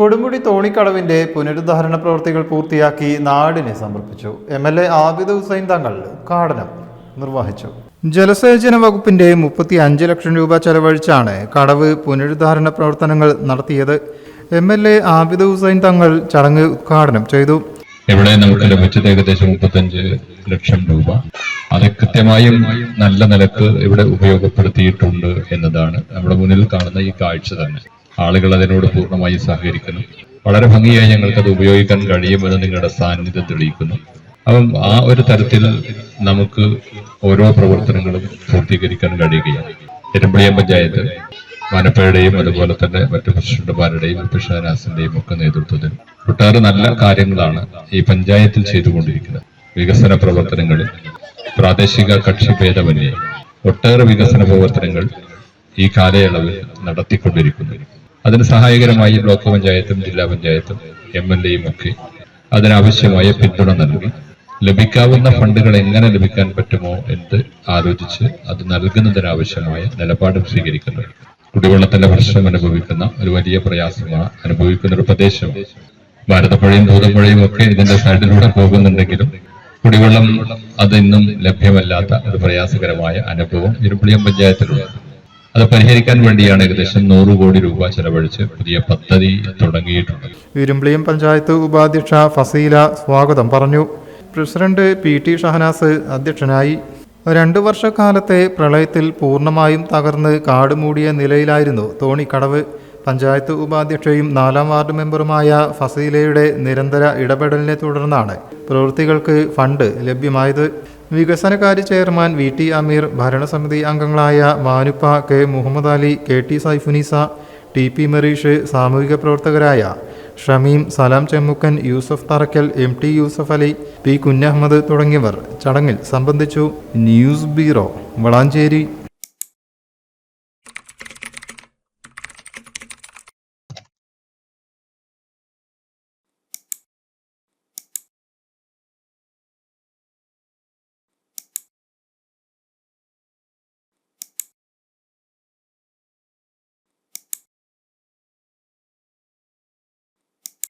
കൊടുമുടി തോണിക്കടവിന്റെ പുനരുദ്ധാരണ പ്രവൃത്തികൾ പൂർത്തിയാക്കി നാടിനെ സമർപ്പിച്ചു. M L A Abid Hussain Thangal ഉദ്ഘാടനം നിർവഹിച്ചു. ജലസേചന വകുപ്പിന്റെ മുപ്പത്തി അഞ്ച് ലക്ഷം രൂപ ചെലവഴിച്ചാണ് കടവ് പുനരുദ്ധാരണ പ്രവർത്തനങ്ങൾ നടത്തിയത്. M L A Abid Hussain Thangal ചടങ്ങ് ഉദ്ഘാടനം ചെയ്തു. ഇവിടെ നമുക്ക് ലഭിച്ചത് ഏകദേശം മുപ്പത്തഞ്ച് ലക്ഷം രൂപ. അത് കൃത്യമായും നല്ല നിലയ്ക്ക് ഇവിടെ ഉപയോഗപ്പെടുത്തിയിട്ടുണ്ട് എന്നതാണ്. നമ്മുടെ മുന്നിൽ കാണുന്ന ഈ കാഴ്ച തന്നെ. ആളുകൾ അതിനോട് പൂർണമായി സഹകരിക്കുന്നു. വളരെ ഭംഗിയായി ഞങ്ങൾക്കത് ഉപയോഗിക്കാൻ കഴിയുമെന്ന് നിങ്ങളുടെ സാന്നിധ്യം തെളിയിക്കുന്നു. അപ്പം ആ ഒരു തരത്തിൽ നമുക്ക് ഓരോ പ്രവർത്തനങ്ങളും പൂർത്തീകരിക്കാൻ കഴിയുകയാണ്. എരമ്പളിയം പഞ്ചായത്ത് മനപ്പയുടെയും അതുപോലെ തന്നെ മറ്റു പ്രസിഡന്റുമാരുടെയും പിഷാനാസിന്റെയും ഒക്കെ നേതൃത്വത്തിൽ ഒട്ടേറെ നല്ല കാര്യങ്ങളാണ് ഈ പഞ്ചായത്തിൽ ചെയ്തുകൊണ്ടിരിക്കുന്നത്. വികസന പ്രവർത്തനങ്ങളിൽ പ്രാദേശിക കക്ഷി ഭേദമന്യേ ഒട്ടേറെ വികസന പ്രവർത്തനങ്ങൾ ഈ കാലയളവിൽ നടത്തിക്കൊണ്ടിരിക്കുന്നു. അതിന് സഹായകരമായി ബ്ലോക്ക് പഞ്ചായത്തും ജില്ലാ പഞ്ചായത്തും എം എൽ എയും ഒക്കെ അതിനാവശ്യമായ പിന്തുണ നൽകി. ലഭിക്കാവുന്ന ഫണ്ടുകൾ എങ്ങനെ ലഭിക്കാൻ പറ്റുമോ എന്ന് ആലോചിച്ച് അത് നൽകുന്നതിനാവശ്യമായ നിലപാടും സ്വീകരിക്കുന്നത് കുടിവെള്ളത്തിന്റെ പ്രശ്നം അനുഭവിക്കുന്ന ഒരു വലിയ പ്രയാസമാണ് അനുഭവിക്കുന്ന ഒരു പ്രദേശം. ഭാരതപ്പുഴയും ഭൂതപ്പുഴയും ഒക്കെ ഇതിന്റെ സൈഡിലൂടെ പോകുന്നുണ്ടെങ്കിലും കുടിവെള്ളം അതിന്നും ലഭ്യമല്ലാത്ത ഒരു പ്രയാസകരമായ അനുഭവം ഇരുപ്പുളിയം പഞ്ചായത്തിലുണ്ട്. അത് പരിഹരിക്കാൻ വേണ്ടിയാണ് ഏകദേശം നൂറ് കോടി രൂപ ചെലവഴിച്ച് പുതിയ പദ്ധതി തുടങ്ങിയിട്ടുള്ളത് ഇരുമ്പിളിയം പഞ്ചായത്ത് ഉപാധ്യക്ഷ ഫസീല സ്വാഗതം പറഞ്ഞു. പ്രസിഡന്റ് പി ടി ഷഹനാസ് അധ്യക്ഷനായി. രണ്ടു വർഷക്കാലത്തെ പ്രളയത്തിൽ പൂർണമായും തകർന്ന് കാടുമൂടിയ നിലയിലായിരുന്നു തോണിക്കടവ്. പഞ്ചായത്ത് ഉപാധ്യക്ഷയും നാലാം വാർഡ് മെമ്പറുമായ ഫസീലയുടെ നിരന്തര ഇടപെടലിനെ തുടർന്നാണ് പ്രവൃത്തികൾക്ക് ഫണ്ട് ലഭ്യമായത്. വികസനകാര്യ ചെയർമാൻ വി ടി അമീർ ഭരണസമിതി അംഗങ്ങളായ Manuppa K Muhammad Ali K T Saifunisa T P Merish സാമൂഹിക പ്രവർത്തകരായ Shameem Salam Chemmukkan Yusuf Tharakkal M T Yusuf Ali P Kunhahammed തുടങ്ങിയവർ ചടങ്ങിൽ സംബന്ധിച്ചു news bureau Valanchery.